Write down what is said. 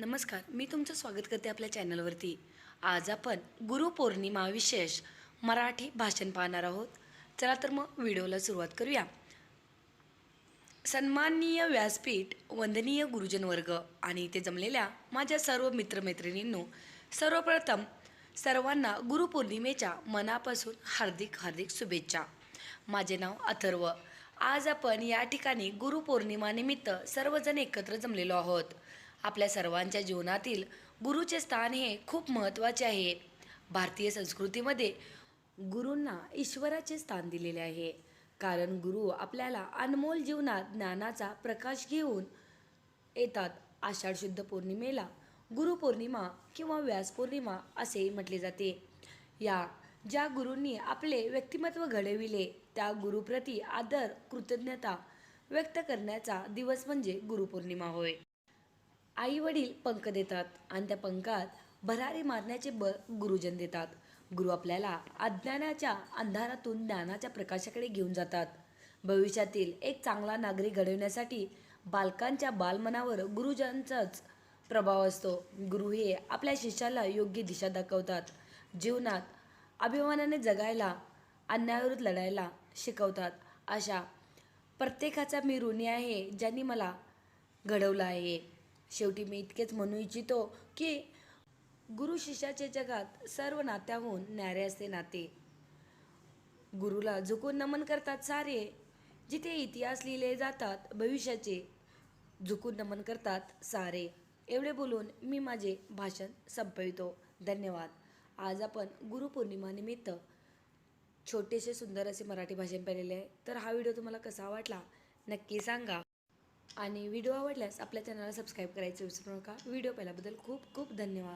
नमस्कार मी तुमचं स्वागत करते आपल्या चॅनलवरती. आज आपण गुरुपौर्णिमा विशेष मराठी भाषण पाहणार आहोत. चला तर मग व्हिडिओला सुरुवात करूया. सन्माननीय व्यासपीठ वंदनीय गुरुजन वर्ग आणि इथे जमलेल्या माझ्या सर्व मित्रमैत्रिणींनो सर्वप्रथम सर्वांना गुरुपौर्णिमेच्या मनापासून हार्दिक हार्दिक शुभेच्छा. माझे नाव अथर्व. आज आपण या ठिकाणी गुरुपौर्णिमानिमित्त सर्वजण एकत्र जमलेलो आहोत. आपल्या सर्वांच्या जीवनातील गुरुचे स्थान हे खूप महत्त्वाचे आहे. भारतीय संस्कृतीमध्ये गुरूंना ईश्वराचे स्थान दिलेले आहे. कारण गुरु आपल्याला अनमोल जीवनात ज्ञानाचा प्रकाश घेऊन येतात. आषाढ शुद्ध पौर्णिमेला गुरुपौर्णिमा किंवा व्यासपौर्णिमा असे म्हटले जाते. या ज्या गुरूंनी आपले व्यक्तिमत्व घडविले त्या गुरुप्रती आदर कृतज्ञता व्यक्त करण्याचा दिवस म्हणजे गुरुपौर्णिमा होय. आई वडील पंख देतात आणि त्या पंखात भरारी मारण्याचे बळ गुरुजन देतात. गुरु आपल्याला अज्ञानाच्या अंधारातून ज्ञानाच्या प्रकाशाकडे घेऊन जातात. भविष्यातील एक चांगला नागरिक घडवण्यासाठी बालकांच्या बालमनावर गुरुजांचाच प्रभाव असतो. गुरु हे आपल्या शिष्याला योग्य दिशा दाखवतात. जीवनात अभिमानाने जगायला अन्यायाविरुद्ध लढायला शिकवतात. अशा प्रत्येकाचा मी ऋणी आहे ज्यांनी मला घडवलं आहे. शेवटी मी इतकेच म्हणू इच्छितो की गुरु शिष्याचे जगात सर्व नात्याहून न्यारे असते नाते. गुरुला झुकून नमन करतात सारे. जिथे इतिहास लिहिले जातात भविष्याचे झुकून नमन करतात सारे. एवढे बोलून मी माझे भाषण संपवितो. धन्यवाद. आज आपण गुरुपौर्णिमानिमित्त छोटेसे सुंदर असे मराठी भाषण पाहिलेले आहे. तर हा व्हिडिओ तुम्हाला कसा वाटला नक्की सांगा. आणि व्हिडिओ आवडल्यास आपल्या चॅनलला सबस्क्राईब करायचं विसरू नका. व्हिडिओ पाहिल्याबद्दल खूप खूप धन्यवाद.